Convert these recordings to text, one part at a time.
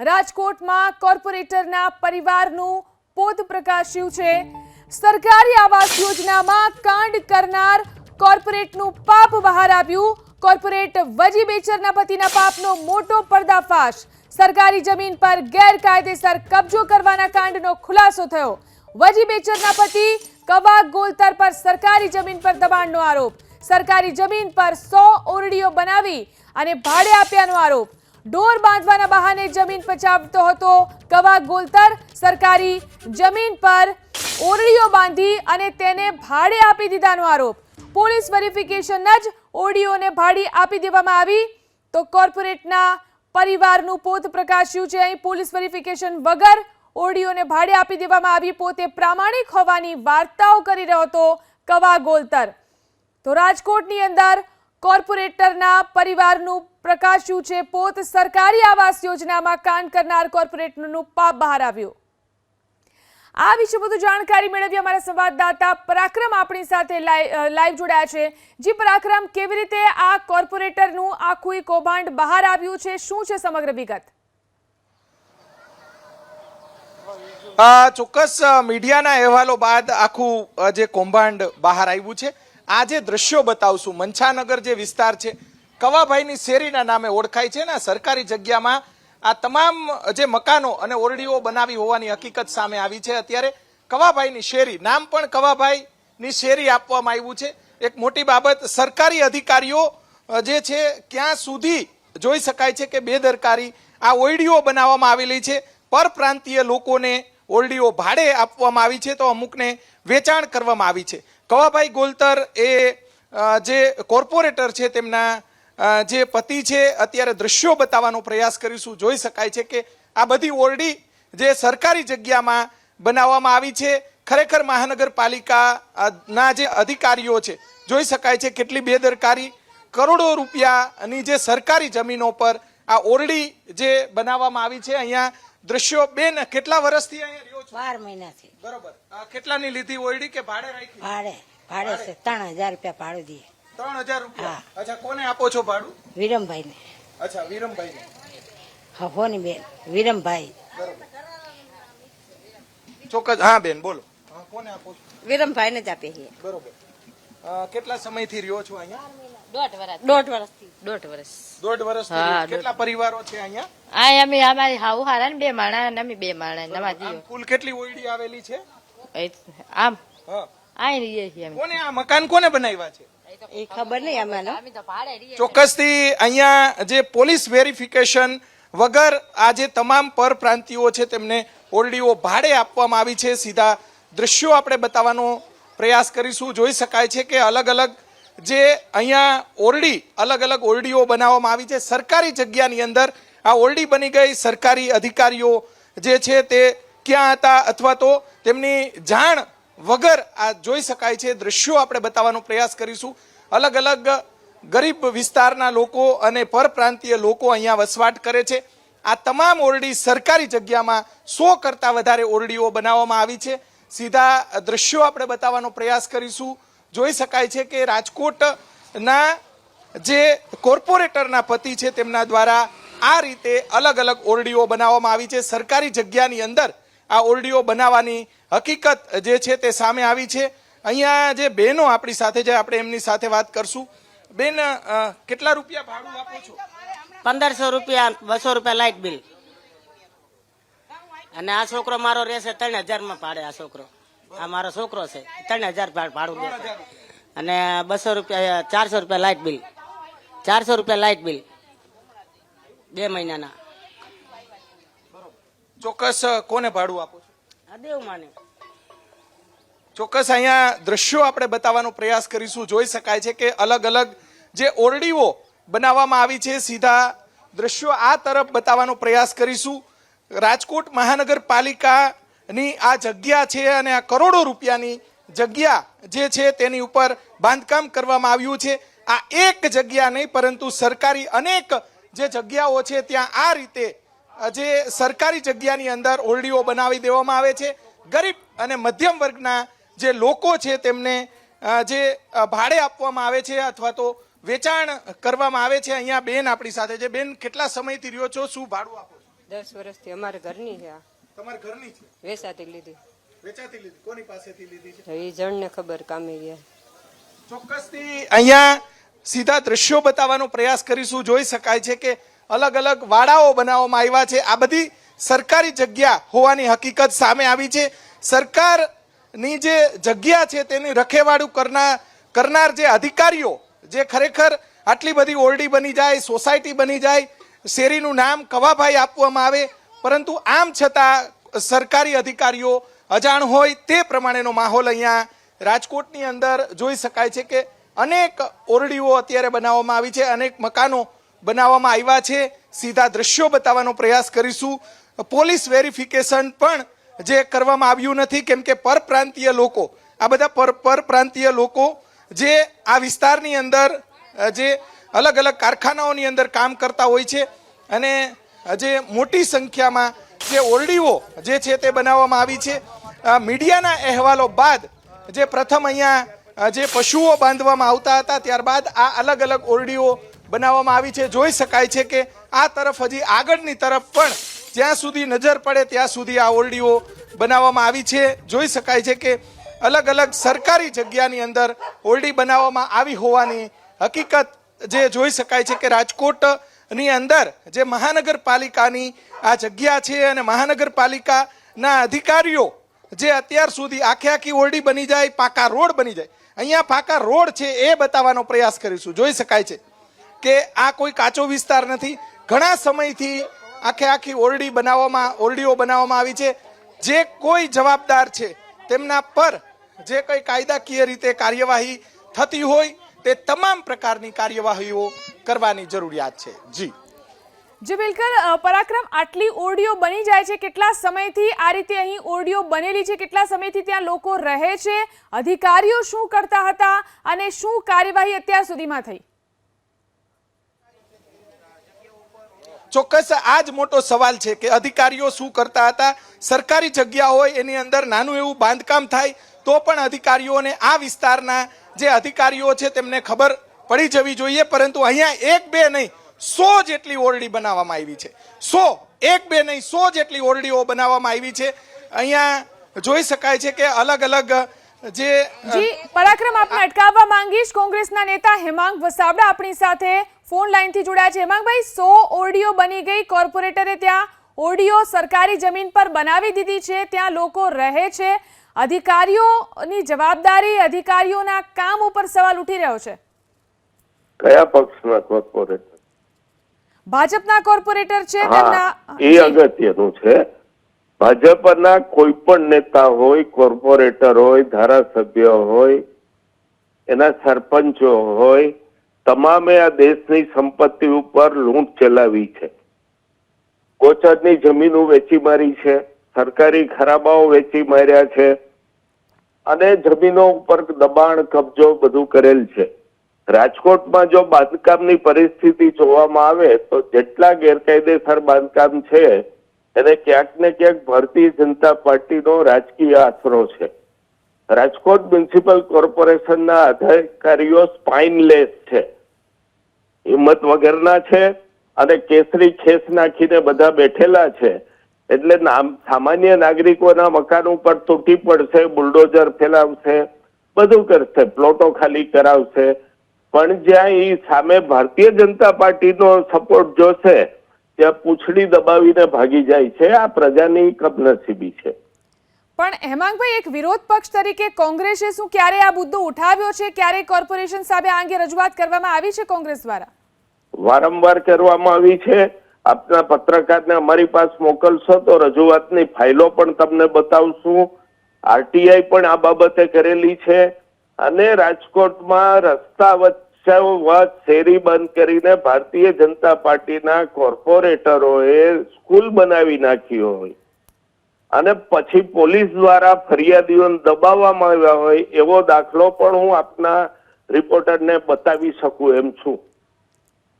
રાજકોટમાં કોર્પોરેટરના પરિવારનું પોત પ્રકાશ્યું છે. સરકારી આવાસ યોજનામાં કાંડ કરનાર કોર્પોરેટનું પાપ બહાર આવ્યું. કોર્પોરેટ વજી બેચરના પતિના પાપનો મોટો પર્દાફાશ. સરકારી જમીન પર ગેરકાયદેસર કબજો કરવાના કાંડનો ખુલાસો થયો. વજી બેચરના પતિ કવા ગોલતર પર સરકારી જમીન પર દબાણનો આરોપ. સરકારી જમીન પર સો ઓરડીઓ બનાવી અને ભાડે આપ્યાનો આરોપ. ઢોર બાંધવાના બહાને જમીન પચાવતો હતો. કવા ગોલતર સરકારી જમીન પર ઓરડીઓ બાંધી અને તેને ભાડે આપી દીધાનો આરોપ. પોલીસ વેરિફિકેશન જ ઓરડીઓને ભાડે આપી દેવામાં આવી. તો કોર્પોરેટના પરિવારનું પોત પ્રકાશ્યું છે. અહીં પોલીસ વેરિફિકેશન વગર ઓરડીઓને ભાડે આપી દેવામાં આવી. પોતે પ્રામાણિક હોવાની વાર્તાઓ કરી રહ્યો હતો કવા ગોલતર. તો રાજકોટની અંદર કોર્પોરેટરના પરિવારનું પ્રકાશ્યું છે? પોત સરકારી આવાસ યોજનામાં કામ કરનાર કોર્પોરેટરનું પાપ બહાર આવ્યું. આ વિશે વધુ જાણકારી મેળવી અમારા સંવાદદાતા પરાક્રમ આપણી સાથે લાઈ- લાઈવ જોડાયા છે. જી પરાક્રમ, કેવી રીતે આ કોર્પોરેટરનું આખું કૌભાંડ બહાર આવ્યું છે? શું છે સમગ્ર વિગત? ચોક્કસ મીડિયાના અહેવાલો બાદ આખું જે કૌભાંડ બહાર આવ્યું છે. આ જે દ્રશ્યો બતાવશું, મંછાનગર જે વિસ્તાર છે કવાભાઈની શેરીના નામે ઓળખાય છે ને સરકારી જગ્યામાં આ તમામ જે મકાનો અને ઓરડીઓ બનાવી હોવાની હકીકત સામે આવી છે. અત્યારે કવાભાઈની શેરી, નામ પણ કવાભાઈની શેરી આપવામાં આવ્યું છે. એક મોટી બાબત, સરકારી અધિકારીઓ જે છે, ક્યાં સુધી જોઈ શકાય છે કે બેદરકારી આ ઓરડીઓ બનાવવામાં આવેલી છે. પરપ્રાંતીય લોકોને ઓરડીઓ ભાડે આપવામાં આવી છે તો અમુકને વેચાણ કરવામાં આવી છે. કવાભાઈ ગોલતર એ જે કોર્પોરેટર છે તેમના જે પતિ છે અત્યારે દ્રશ્યો બતાવવાનો પ્રયાસ કરીશું. જોઈ શકાય છે કે આ બધી ઓરડી જે સરકારી જગ્યામાં બનાવવામાં આવી છે ખરેખર મહાનગરપાલિકાના જે અધિકારીઓ છે જોઈ શકાય છે કેટલી બેદરકારી કરોડો રૂપિયાની જે સરકારી જમીનો પર આ ઓરડી જે બનાવવામાં આવી છે. અહીંયા દ્રશ્યો બેન કેટલા વર્ષથી અહીંયા રહ્યો છો? બાર મહિનાથી. બરોબર. કેટલાની લીધી ઓરડી કે ભાડે રાખી? ભાડે ભાડે ત્રણ હજાર રૂપિયા ભાડું દઈએ ત્રણ હજાર રૂપિયા? અચ્છા કોને આપો છો ભાડું? વિરમભાઈ ને અચ્છા વિરમભાઈ હફોની બેન. વિરમભાઈ. ચોક્કસ હા બેન બોલો. કોને આપો છો? વિરમભાઈ ને જ આપીએ છીએ. બરોબર. કેટલા સમયથી રહ્યો છો અહીંયા? દોઢ વર્ષ દોઢ વર્ષથી દોઢ વર્ષ દોઢ વર્ષથી હા, રહ્યો. દોઢ. કેટલા પરિવારો છે અહીંયા? આ અમે અમારી હાઉ હારા ને બે માણા ને અમે બે માણા ને અમારા આમ કુલ કેટલી ઓરડી આવેલી છે? આમ. હા. આઈ રહીએ છીએ કોને આ મકાન કોને બનાવ્યા છે? એ ખબર નહીં તો ચોક્કસથી અહીંયા જે પોલીસ વેરિફિકેશન વગર આ જે તમામ પરપ્રાંતિયો છે તેમને ઓરડીઓ ભાડે આપવામાં આવી છે. સીધા દ્રશ્યો આપણે બતાવવાનો પ્રયાસ કરીશું. જોઈ શકાય છે કે અલગ અલગ જે અહીંયા ઓરડી અલગ અલગ ઓરડીઓ બનાવવામાં આવી છે. સરકારી જગ્યાની અંદર આ ઓરડી બની ગઈ. સરકારી અધિકારીઓ જે છે તે ક્યાં હતા અથવા તો તેમની જાણ વગર આ જોઈ શકાય છે. દ્રશ્યો આપણે બતાવવાનો પ્રયાસ કરીશું. અલગ અલગ ગરીબ વિસ્તારના લોકો અને પરપ્રાંતીય લોકો અહીંયા વસવાટ કરે છે. આ તમામ ઓરડી સરકારી જગ્યામાં સો કરતા વધારે ઓરડીઓ બનાવવામાં આવી છે. સીધા દ્રશ્યો આપણે બતાવવાનો પ્રયાસ કરીશું. જોઈ શકાય છે કે રાજકોટના જે કોર્પોરેટરના પતિ છે તેમના દ્વારા આ રીતે અલગ અલગ ઓરડીઓ બનાવવામાં આવી છે. સરકારી જગ્યાની અંદર આ ઓરડીઓ બનાવવાની હકીકત જે છે તે સામે આવી છે. અહીંયા જે બહેનો આપણી સાથે છે આપણે એમની સાથે વાત કરશું. બેન કેટલા રૂપિયા ભાડું આપો છો? પંદરસો રૂપિયા બસો રૂપિયા લાઇટ બિલ. અને આ છોકરો મારો રહેશે ત્રણ હજારમાં ભાડે આ છોકરો. આ મારો છોકરો છે ત્રણ હજાર ભાડું રહેશે અને બસો રૂપિયા ચારસો રૂપિયા લાઇટ બિલ. ચારસો રૂપિયા લાઇટ બિલ. બે મહિનાના. ચોક્કસ કોને ભાડું આપો છો? આ દેવ માને. ચોક્કસ અહીંયા દ્રશ્યો આપણે બતાવવાનો પ્રયાસ કરીશું. જોઈ શકાય છે કે અલગ અલગ જે ઓરડીઓ બનાવવામાં આવી છે, સીધા દ્રશ્યો આ તરફ બતાવવાનો પ્રયાસ કરીશું. રાજકોટ મહાનગરપાલિકાની આ જગ્યા છે અને આ કરોડો રૂપિયાની જગ્યા જે છે તેની ઉપર બાંધકામ કરવામાં આવ્યું છે. આ એક જગ્યા નહીં, પરંતુ સરકારી અનેક જે જગ્યાઓ છે, ત્યાં આ રીતે જે સરકારી જગ્યાની અંદર ઓરડીઓ બનાવી દેવામાં આવે છે. ગરીબ અને મધ્યમ વર્ગના જે લોકો છે તેમને જે ભાડે આપવામાં આવે છે અથવા તો વેચાણ કરવામાં આવે છે અહીંયા બેન આપણી સાથે છે. બેન કેટલા સમયથી રહ્યો છો? શું ભાડું આપો દસ વર્ષથી. અમારે ઘરની છે આ. તમારા ઘરની છે? વેચાતી લીધી. વેચાતી લીધી. કોની પાસેથી લીધી છે? એ જણને ખબર કામે ગયા. ચોક્કસથી અહીંયા સીધા દ્રશ્યો બતાવવાનો પ્રયાસ કરીશું. જોઈ શકાય છે કે અલગ અલગ વાડાઓ બનાવવામાં આવ્યા છે. આ બધી સરકારી જગ્યા હોવાની હકીકત સામે આવી છે. સરકારની જે જગ્યા છે તેની રખેવાળું કરનાર કરનાર જે અધિકારીઓ, જે ખરેખર આટલી બધી ઓરડી બની જાય, સોસાયટી બની જાય, શેરીનું નામ કવાભાઈ આપવામાં આવે, પરંતુ આમ છતાં સરકારી અધિકારીઓ અજાણ હોય તે પ્રમાણેનો માહોલ અહીંયા રાજકોટની અંદર જોઈ શકાય છે કે અનેક ઓરડીઓ અત્યારે બનાવવામાં આવી છે, અનેક મકાનો બનાવવામાં આવ્યા છે. સીધા દ્રશ્યો બતાવવાનો પ્રયાસ કરીશું. પોલીસ વેરિફિકેશન પણ જે કરવામાં આવ્યું નથી, કેમ કે પરપ્રાંતીય લોકો, આ બધા પર, પરપ્રાંતીય લોકો જે આ વિસ્તારની અંદર જે અલગ અલગ કારખાનાઓની અંદર કામ કરતા હોય છે અને જે મોટી સંખ્યામાં જે ઓરડીઓ જે છે તે બનાવવામાં આવી છે. મીડિયાના અહેવાલો બાદ જે પ્રથમ અહીંયા જે પશુઓ બાંધવામાં આવતા હતા, ત્યારબાદ આ અલગ અલગ ઓરડીઓ બનાવવામાં આવી છે. જોઈ શકાય છે કે આ તરફ હજી આગળની તરફ પણ જ્યાં સુધી નજર પડે ત્યાં સુધી આ ઓરડીઓ બનાવવામાં આવી છે. જોઈ શકાય છે કે અલગ અલગ સરકારી જગ્યાની અંદર ઓરડી બનાવવામાં આવી હોવાની હકીકત જે જોઈ શકાય છે કે રાજકોટની અંદર જે મહાનગરપાલિકાની આ જગ્યા છે અને મહાનગરપાલિકાના અધિકારીઓ જે અત્યાર સુધી આખે આખી ઓરડી બની જાય, પાકા રોડ બની જાય. અહીંયા પાકા રોડ છે એ બતાવવાનો પ્રયાસ કરીશું. જોઈ શકાય છે કે આ કોઈ કાચો વિસ્તાર નથી. ઘણા સમયથી આખે આખી ઓરડી બનાવવામાં, ઓરડીઓ બનાવવામાં આવી છે. જે કોઈ જવાબદાર છે, તેમના પર જે કંઈ કાયદાકીય રીતે કાર્યવાહી થતી હોય, તે તમામ પ્રકારની કાર્યવાહીઓ કરવાની જરૂરિયાત છે. જી. જી, બિલકુલ. પરાક્રમ, આટલી ઓરડીઓ બની જાય છે, કેટલા સમયથી આ રીતે અહીં ઓરડીઓ બનેલી છે, કેટલા સમયથી ત્યાં લોકો રહે છે, અધિકારીઓ શું કરતા હતા, અને શું કાર્યવાહી અત્યાર સુધીમાં થઈ? ચોક્કસ આ જ મોટો સવાલ છે કે અધિકારીઓ શું કરતા હતા? સરકારી જગ્યા હોય એની અંદર નાનું એવું બાંધકામ થાય તો પણ અધિકારીઓને આ વિસ્તારના જે અધિકારીઓ છે તેમને ખબર પડી જવી જોઈએ. પરંતુ અહીંયા એક બે નહીં સો જેટલી ઓરડી બનાવવામાં આવી છે. સો એક બે નહીં સો જેટલી ઓરડીઓ બનાવવામાં આવી છે. અહીંયા જોઈ શકાય છે કે અલગ અલગ જે જી પરાક્રમ આપને અટકાવવા માંગીશ કોંગ્રેસના નેતા હેમાંગ વસાવડા આપણી સાથે ફોન લાઈનથી જોડાયા છે. હેમાંગભાઈ સો ઓરડીઓ બની ગઈ. કોર્પોરેટરે ત્યાં ઓરડીઓ સરકારી જમીન પર બનાવી દીધી છે. ત્યાં લોકો રહે છે. અધિકારીઓની જવાબદારી અધિકારીઓના કામ ઉપર સવાલ ઉઠી રહ્યો છે. કયા પક્ષના કોર્પોરેટર? ભાજપના કોર્પોરેટર છે તેમના એ અગત્યનું છે. ભાજપના કોઈ પણ નેતા હોય કોર્પોરેટર હોય ધારાસભ્ય હોય એના સરપંચો હોય તમામે આ દેશની સંપત્તિ ઉપર લૂંટ ચલાવી છે. કોચરની જમીનો વેચી મારી છે, સરકારી ખરાબાઓ વેચી માર્યા છે, અને જમીનો ઉપર દબાણ, કબજો બધું કરેલ છે. રાજકોટમાં જો બાંધકામની પરિસ્થિતિ જોવામાં આવે, તો જેટલા ગેરકાયદેસર બાંધકામ છે, એને ક્યાંક ને ક્યાંક ભારતીય જનતા પાર્ટીનો રાજકીય આશરો છે. રાજકોટ મ્યુનિસિપલ કોર્પોરેશનના અધિકારીઓ સ્પાઇનલેસ છે. હિંમત વગરના છે અને કેસરી ખેસ નાખીને બધા બેઠેલા છે. એટલે સામાન્ય નાગરિકોના મકાન ઉપર તૂટી પડશે, બુલડોઝર ફેલાવશે, બધું કરશે, પ્લોટો ખાલી કરાવશે. પણ જ્યાં એ સામે ભારતીય જનતા પાર્ટીનો સપોર્ટ જોશે, ત્યાં પૂંછડી દબાવીને ભાગી જાય છે. આ પ્રજાની કમનસીબી છે. પણ હેમાંગભાઈ, એક વિરોધ પક્ષ તરીકે કોંગ્રેસે શું ક્યારે આ મુદ્દો ઉઠાવ્યો છે? ક્યારે કોર્પોરેશન સામે આ અંગે રજૂઆત કરવામાં આવી છે કોંગ્રેસ દ્વારા? વારંવાર કરવામાં આવી છે. આપના પત્રકારને અમારી પાસે મોકલશો તો રજૂઆતની ફાઇલો પણ તમને બતાવશું. આરટીઆઈ પણ આ બાબતે કરેલી છે. અને રાજકોટમાં રસ્તા વચ્ચે શેરી બંધ કરીને ભારતીય જનતા પાર્ટીના કોર્પોરેટરોએ સ્કૂલ બનાવી નાખી હોય. અને પછી પોલીસ દ્વારા ફરિયાદીઓને દબાવવામાં આવ્યા હોય એવો દાખલો પણ હું આપના રિપોર્ટરને બતાવી શકું એમ છું.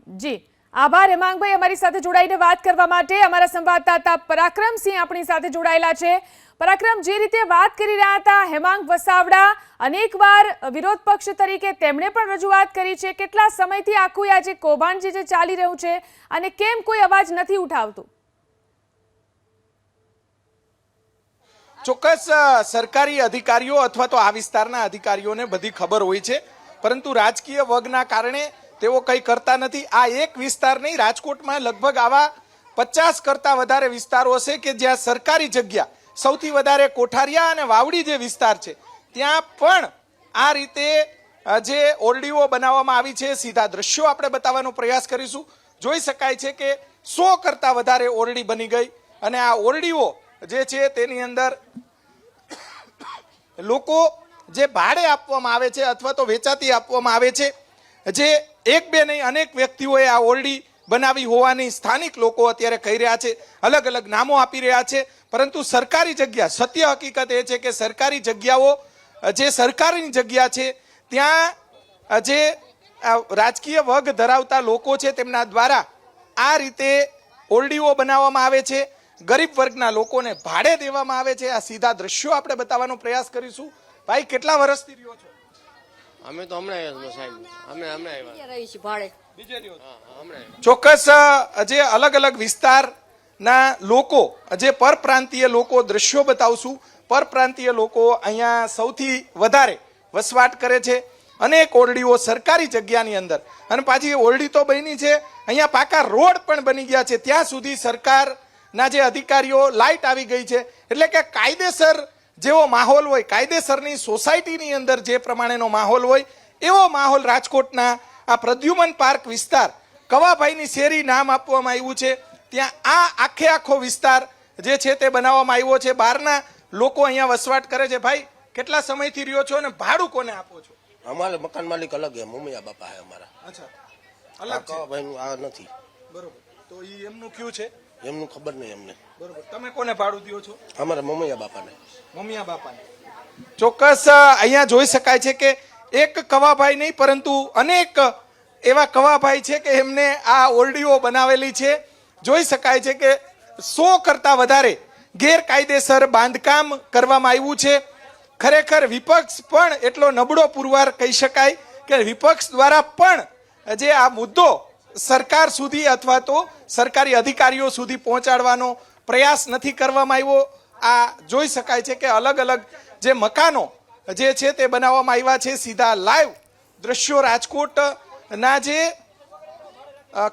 જી. આભાર, હેમાંગભાઈ. અમારી સાથે જોડાઈને વાત કરવા માટે અમારા સંવાદદાતા પરાક્રમસિંહ આપણી સાથે જોડાયેલા છે. પરાક્રમ, જે રીતે વાત કરી રહ્યા હતા, હેમાંગ વસાવડા, અનેકવાર વિરોધ પક્ષ તરીકે તેમણે પણ રજૂઆત કરી છે. કેટલા સમયથી આખું આ જે કૌભાંડ જે ચાલી રહ્યું છે અને કેમ કોઈ અવાજ નથી ઉઠાવતું? ચોક્કસ સરકારી અધિકારીઓ અથવા તો આ વિસ્તારના અધિકારીઓને બધી ખબર હોય છે. પરંતુ રાજકીય વગના કારણે તેઓ કંઈ કરતા નથી. આ એક વિસ્તાર નહીં, રાજકોટમાં લગભગ આવા પચાસ કરતા વધારે વિસ્તારો છે કે જ્યાં સરકારી જગ્યા સૌથી વધારે કોઠારિયા અને વાવડી જે વિસ્તાર છે, ત્યાં પણ આ રીતે જે ઓરડીઓ બનાવવામાં આવી છે, સીધા દ્રશ્યો આપણે બતાવવાનો પ્રયાસ કરીશું. જોઈ શકાય છે કે સો કરતા વધારે ઓરડી બની ગઈ અને આ ઓરડીઓ જે છે તેની અંદર લોકો જે ભાડે આપવામાં આવે છે અથવા તો વેચાતી આપવામાં આવે છે, જે એક બે નહીં, અનેક વ્યક્તિઓએ આ ઓરડી બનાવી હોવાની સ્થાનિક લોકો અત્યારે કહી રહ્યા છે, અલગ અલગ નામો આપી રહ્યા છે, પરંતુ સરકારી જગ્યા, સત્ય હકીકત એ છે કે સરકારી જગ્યાઓ, જે સરકારની જગ્યા છે, ત્યાં, જે રાજકીય વર્ગ ધરાવતા લોકો છે, તેમના દ્વારા આ રીતે ઓરડીઓ બનાવવામાં આવે છે ગરીબ વર્ગના લોકોને ભાડે દેવામાં આવે છે. આ સીધા દ્રશ્યો આપણે બતાવવાનો પ્રયાસ કરીશું. ભાઈ કેટલા વર્ષથી રહ્યો છો? અમે તો હમણાં આવ્યા છીએ સાહેબ. અમે હમણાં આવ્યા બીજે રહ્યો છો? હા, હા, હમણાં ચોક્કસ જે અલગ અલગ વિસ્તારના લોકો જે પરપ્રાંતીય લોકો દ્રશ્યો બતાવશું. પરપ્રાંતીય લોકો અહીંયા સૌથી વધારે વસવાટ કરે છે અનેક ઓરડીઓ સરકારી જગ્યાની અંદર. અને પાછી ઓરડી તો બની છે અહીંયા પાકા રોડ પણ બની ગયા છે. ત્યાં સુધી સરકારના જે અધિકારીઓ લાઇટ આવી ગઈ છે એટલે કે કાયદેસર જેવો માહોલ હોય કાયદેસરની સોસાયટીની અંદર જે પ્રમાણેનો માહોલ હોય એવો માહોલ રાજકોટના આ પ્રદ્યુમન પાર્ક વિસ્તાર કવાભાઈની શેરી નામ આપવામાં આવ્યું છે. ત્યાં આ આખે આખો વિસ્તાર જે છે તે બનાવવામાં આવ્યો છે. બહારના લોકો અહીંયા વસવાટ કરે છે. ભાઈ કેટલા સમયથી રહ્યો છો અને ભાડું કોને આપો છો? અમારે મકાન માલિક અલગ છે. મમ્મીયા બાપા છે અમારા. અચ્છા અલગ છે. ભાઈનું આ નથી. બરોબર. તો એ એમનું કયું છે? એમનું ખબર નહીં અમને. બરોબર. તમે કોને ભાડું દો છો? અમારા મમ્મીયા બાપાને. મમ્મિયા બાપાને. ચોક્કસ અહીંયા જોઈ શકાય છે કે એક કવાભાઈ નહીં પરંતુ અનેક એવા કવાભાઈ છે કે એમને આ ઓરડીઓ બનાવેલી છે. જોઈ શકાય છે કે સો કરતા વધારે ગેરકાયદેસર બાંધકામ કરવામાં આવ્યું છે. ખરેખર વિપક્ષ પણ એટલો નબળો પુરવાર કહી શકાય કે વિપક્ષ દ્વારા પણ જે આ મુદ્દો સરકાર સુધી અથવા તો સરકારી અધિકારીઓ સુધી પહોંચાડવાનો પ્રયાસ નથી કરવામાં આવ્યો. આ જોઈ શકાય છે કે અલગ અલગ જે મકાનો જે છે તે બનાવવામાં આવ્યા છે. સીધા લાઈવ દ્રશ્યો રાજકોટના જે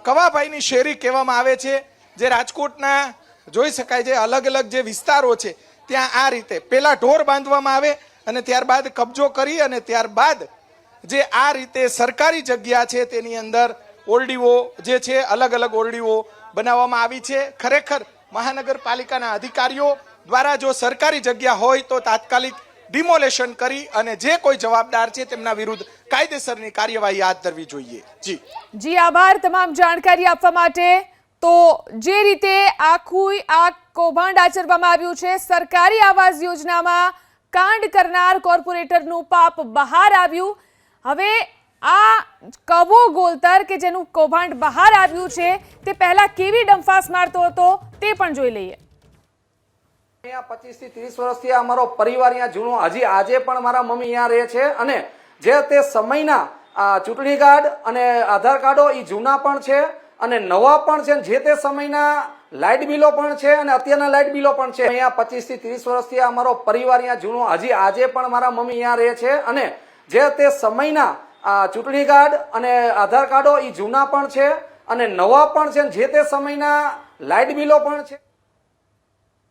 કવાભાઈની શેરી કહેવામાં આવે છે, જે રાજકોટના જોઈ શકાય છે, અલગ અલગ જે વિસ્તારો છે, ત્યાં આ રીતે પહેલાં ઢોર બાંધવામાં આવે અને ત્યારબાદ કબજો કરી અને ત્યારબાદ જે આ રીતે સરકારી જગ્યા છે તેની અંદર ઓરડીઓ જે છે, અલગ અલગ ઓરડીઓ બનાવવામાં આવી છે. ખરેખર મહાનગરપાલિકાના અધિકારીઓ દ્વારા જો સરકારી જગ્યા હોય તો તાત્કાલિક ડિમોલેશન કરી અને જે કોઈ જવાબદાર છે તેમના વિરુદ્ધ કાયદેસરની કાર્યવાહી હાથ ધરવી જોઈએ. જી. જી, આભાર તમામ જાણકારી આપવા માટે. તો જે રીતે આખું આ કૌભાંડ આચરવામાં આવ્યું છે, સરકારી આવાસ યોજનામાં કાંડ કરનાર કોર્પોરેટરનું પાપ બહાર આવ્યું. હવે આ કવો ગોલતર કે જેનું કૌભાંડ બહાર આવ્યું છે, તે પહેલા કેવી ડંફાસ મારતો હતો, તે પણ જોઈ લઈએ. અહીંયા પચીસથી ત્રીસ વર્ષથી આ મારો પરિવાર અહીંયા જૂનો, હજી આજે પણ મારા મમ્મી અહીંયા રહે છે અને જે તે સમયના ચૂંટણી કાર્ડ અને આધાર કાર્ડો એ જૂના પણ છે અને નવા પણ છે જે તે સમયના લાઇટ બિલો પણ છે અને અત્યારના લાઇટ બિલો પણ છે. અહીંયા પચીસથી ત્રીસ વર્ષથી અમારો પરિવાર અહીંયા જૂનો, હજી આજે પણ મારા મમ્મી અહીંયા રહે છે અને જે તે સમયના આ ચૂંટણી કાર્ડ અને આધાર કાર્ડો એ જૂના પણ છે અને નવા પણ છે જે તે સમયના લાઇટ બિલો પણ છે.